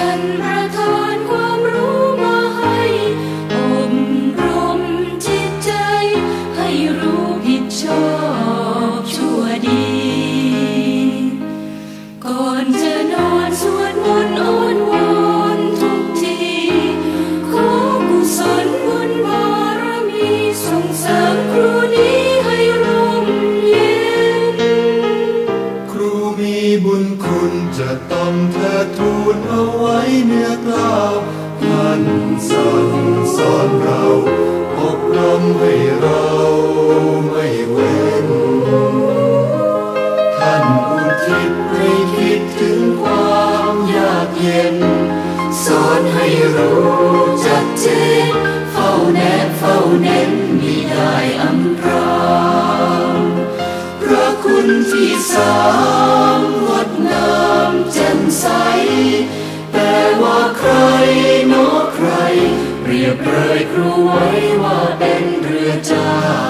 sunrise. ท่านสั่งสอนเราอบรมให้เราไม่เว้น ท่านอุทิศให้คิดถึงความยากเย็น สอนให้รู้จัดเจน เฝ้าแนบเฝ้าเน้นมีได้อำพรางพระคุณที่สาม รู้ไว้ว่าเป็นเรือจ้า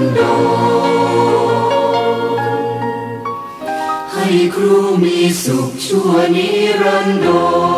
นดรให้ครูมีสุขชั่วนิรันดร